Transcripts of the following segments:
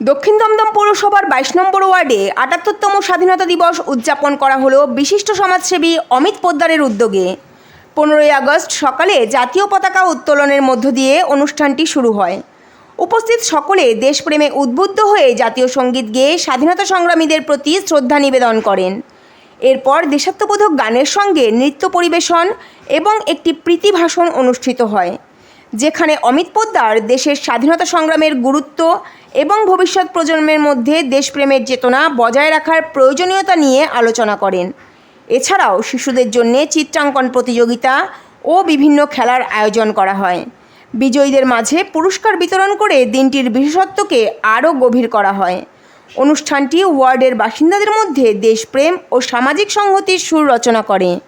দক্ষিণ দমদম পৌরসভার বাইশ নম্বর ওয়ার্ডে আটাত্তরতম স্বাধীনতা দিবস উদযাপন করা হলো বিশিষ্ট সমাজসেবী অমিত পোদ্দারের উদ্যোগে। পনেরোই আগস্ট সকালে জাতীয় পতাকা উত্তোলনের মধ্য দিয়ে অনুষ্ঠানটি শুরু হয়। উপস্থিত সকলে দেশপ্রেমে উদ্বুদ্ধ হয়ে জাতীয় সংগীত গেয়ে স্বাধীনতা সংগ্রামীদের প্রতি শ্রদ্ধা নিবেদন করেন। এরপর দেশাত্মবোধক গানের সঙ্গে নৃত্য পরিবেশন এবং একটি প্রীতি ভাষণ অনুষ্ঠিত হয়, যেখানে অমিত পোদ্দার দেশের স্বাধীনতা সংগ্রামের গুরুত্ব এবং ভবিষ্যৎ প্রজন্মের মধ্যে দেশপ্রেমের চেতনা বজায় রাখার প্রয়োজনীয়তা নিয়ে আলোচনা করেন। এছাড়াও শিশুদের জন্য চিত্রাঙ্কন প্রতিযোগিতা ও বিভিন্ন খেলার আয়োজন করা হয়। বিজয়ীদের মাঝে পুরস্কার বিতরণ করে দিনটির বিশেষত্বকে আরও গভীর করা হয়। অনুষ্ঠানটি ওয়ার্ডের বাসিন্দাদের মধ্যে দেশপ্রেম ও সামাজিক সংহতির সুর রচনা করে।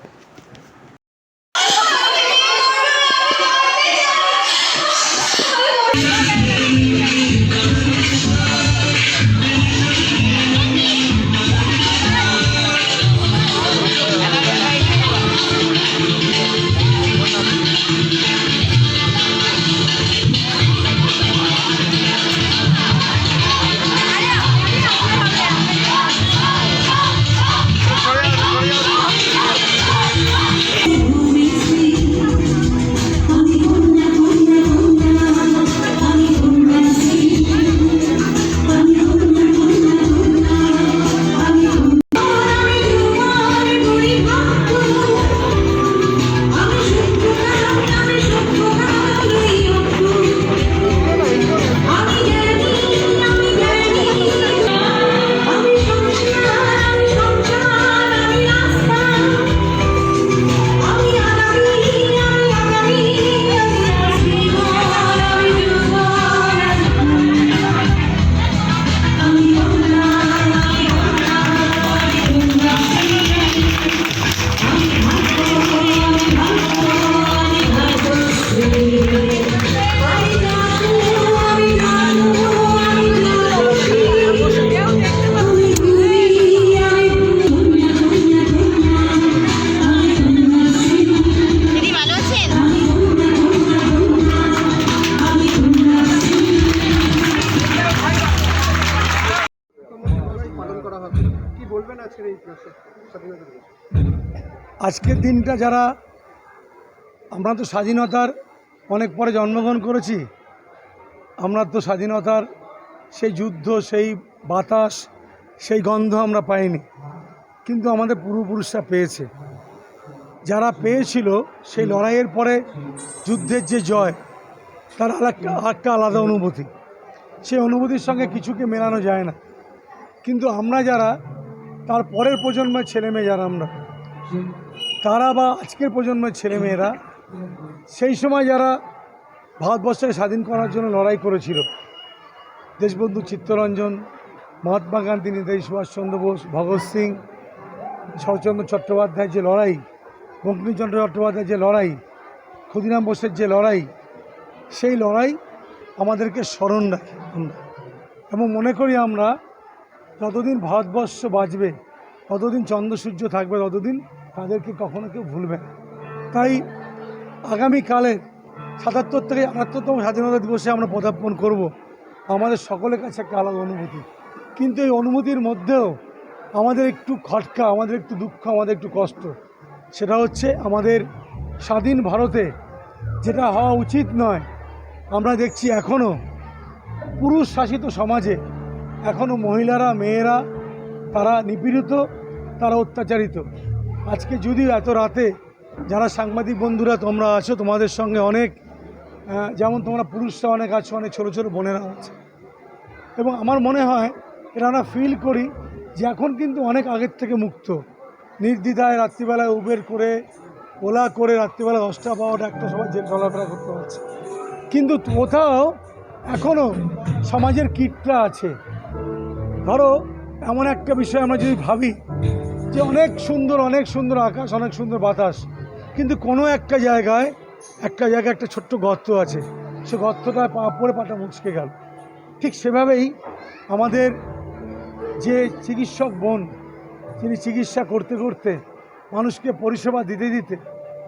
আজকের দিনটা যারা আমরা তো স্বাধীনতার অনেক পরে জন্মগ্রহণ করেছি, আমরা তো স্বাধীনতার সেই যুদ্ধ, সেই বাতাস, সেই গন্ধ আমরা পাইনি। কিন্তু আমাদের পূর্বপুরুষরা পেয়েছে। যারা পেয়েছিল সেই লড়াইয়ের পরে যুদ্ধের যে জয়, তার আরেকটা একটা আলাদা অনুভূতি। সেই অনুভূতির সঙ্গে কিছুকে মেলানো যায় না। কিন্তু আমরা যারা, তার পরের প্রজন্মের ছেলেমেয়ে যারা আমরা, তারা বা আজকের প্রজন্মের ছেলেমেয়েরা, সেই সময় যারা ভারতবর্ষকে স্বাধীন করার জন্য লড়াই করেছিল, দেশবন্ধু চিত্তরঞ্জন, মহাত্মা গান্ধী, নেতাজি সুভাষচন্দ্র বোস, ভগৎ সিং, শরৎচন্দ্র চট্টোপাধ্যায়ের যে লড়াই, বঙ্কিমচন্দ্র চট্টোপাধ্যায়ের যে লড়াই, ক্ষুদিরাম বোসের যে লড়াই, সেই লড়াই আমাদেরকে স্মরণ রাখে আমরা। এবং মনে করি আমরা যতদিন ভারতবর্ষ বাঁচবে, ততদিন চন্দ্র সূর্য থাকবে, ততদিন তাদেরকে কখনো কেউ ভুলবে না। তাই আগামীকালে সাতাত্তর থেকে আটাত্তরতম স্বাধীনতা দিবসে আমরা পদার্পণ করব। আমাদের সকলের কাছে একটা আলাদা অনুভূতি। কিন্তু এই অনুভূতির মধ্যেও আমাদের একটু খটকা, আমাদের একটু দুঃখ, আমাদের একটু কষ্ট। সেটা হচ্ছে আমাদের স্বাধীন ভারতে যেটা হওয়া উচিত নয়, আমরা দেখছি এখনও পুরুষ শাসিত সমাজে এখনও মহিলারা, মেয়েরা, তারা নিপীড়িত, তারা অত্যাচারিত। আজকে যদিও এত রাতে যারা সাংবাদিক বন্ধুরা তোমরা আছো, তোমাদের সঙ্গে অনেক যেমন তোমরা পুরুষরা অনেক আছো, অনেক ছোটো ছোটো বোনেরা আছে। এবং আমার মনে হয় এটা আমরা ফিল করি যে এখন কিন্তু অনেক আগের থেকে মুক্ত। নির্দ্বিধায় রাত্রিবেলায় উবের করে ওলা করে রাত্রিবেলা দশটা বারোটা একটা সময় যে চলাফেরা করতে পারছে। কিন্তু কোথাও এখনও সমাজের কীটটা আছে। ধরো, এমন একটা বিষয় আমরা যদি ভাবি, যে অনেক সুন্দর অনেক সুন্দর আকাশ, অনেক সুন্দর বাতাস, কিন্তু কোনো একটা জায়গায় একটা জায়গায় একটা ছোট্ট গর্ত আছে, সে গর্তটা পা পড়ে পাটা মুচকে গেল। ঠিক সেভাবেই আমাদের যে চিকিৎসক বোন, যিনি চিকিৎসা করতে করতে মানুষকে পরিষেবা দিতে দিতে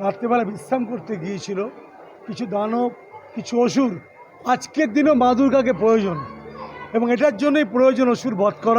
রাত্রেবেলা বিশ্রাম করতে গিয়েছিল, কিছু দানব, কিছু অসুর, আজকের দিনেও মা দুর্গাকে প্রয়োজন। এবং এটার জন্যই প্রয়োজন অসুর বধ করা।